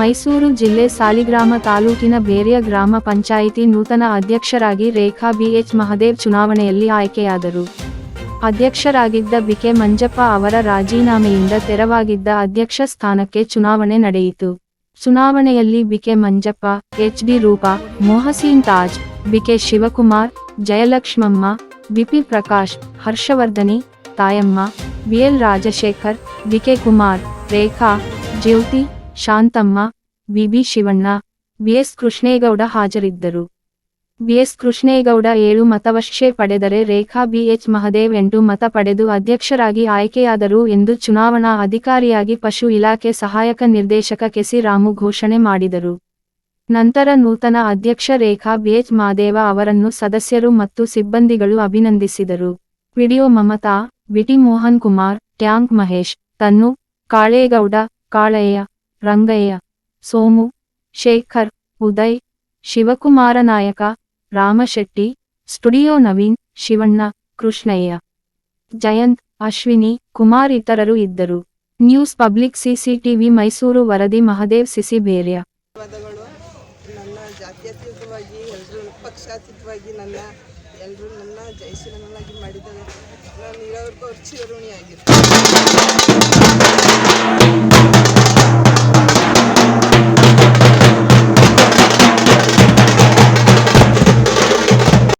ಮೈಸೂರು ಜಿಲ್ಲೆ ಸಾಲಿಗ್ರಾಮ ತಾಲೂಕಿನ ಬೇರಿಯ ಗ್ರಾಮ ಪಂಚಾಯಿತಿ ನೂತನ ಅಧ್ಯಕ್ಷರಾಗಿ ರೇಖಾ ಬಿಎಚ್ ಮಹದೇವ್ ಚುನಾವಣೆಯಲ್ಲಿ ಆಯ್ಕೆಯಾದರು. ಅಧ್ಯಕ್ಷರಾಗಿದ್ದ ಬಿಕೆ ಮಂಜಪ್ಪ ಅವರ ರಾಜೀನಾಮೆಯಿಂದ ತೆರವಾಗಿದ್ದ ಅಧ್ಯಕ್ಷ ಸ್ಥಾನಕ್ಕೆ ಚುನಾವಣೆ ನಡೆಯಿತು. ಚುನಾವಣೆಯಲ್ಲಿ BK Manjappa, H D Roopa, Mohsin Taj BK Shivakumar, Jayalakshmamma BP Prakash, Harshavardhini, Tayamma BL Rajashekar BK Kumar, Rekha, Jyothi Shantamma VB Shivanna BS Krishnegowda ಹಾಜರಿದ್ದರು. ಬಿಎಸ್ ಕೃಷ್ಣೇಗೌಡ ಏಳು ಮತವಶ್ಯೆ ಪಡೆದರೆ ರೇಖಾ ಬಿಎಚ್ ಮಹದೇವ್ ಎಂಟು ಮತ ಪಡೆದು ಅಧ್ಯಕ್ಷರಾಗಿ ಆಯ್ಕೆಯಾದರು ಎಂದು ಚುನಾವಣಾ ಅಧಿಕಾರಿಯಾಗಿ ಪಶು ಇಲಾಖೆ ಸಹಾಯಕ ನಿರ್ದೇಶಕ ಕೆಸಿ ರಾಮು ಘೋಷಣೆ ಮಾಡಿದರು. ನಂತರ ನೂತನ ಅಧ್ಯಕ್ಷ ರೇಖಾ ಬಿಎಚ್ ಮಾದೇವ ಅವರನ್ನು ಸದಸ್ಯರು ಮತ್ತು ಸಿಬ್ಬಂದಿಗಳು ಅಭಿನಂದಿಸಿದರು. Video Mamata VT Mohan Kumar, tank Mahesh ತನ್ನು Kalegowda, Kalaiah Rangaiah, Somu, Shekhar, Uday, Shivakumara Nayaka, Ramashetty, studio Naveen, Shivanna, Krishnaiah, Jayanth, Ashwini, Kumar ಇತರರು ಇದ್ದರು. ನ್ಯೂಸ್ ಪಬ್ಲಿಕ್ ಸಿಸಿಟಿವಿ ಮೈಸೂರು ವರದಿ, ಮಹದೇವ್ ಸಿಸಿ ಬೇರ್ಯ. ಧನ್ಯವಾದಗಳು. ನನ್ನ ಜಾತ್ಯತೀತವಾಗಿ ಎಲ್ಲರೂ ಪಕ್ಷಾತೀತವಾಗಿ ನನ್ನ ಎಲ್ಲರೂ ನನ್ನ ಜಯಶೀಲನಾಗಿ ಮಾಡಿದ್ದಾರೆ. ನಾನು ಇರೋವರೆಗೂ ಅವ್ರ ಚಿರಋಣಿಯಾಗಿರ್ತೀನಿ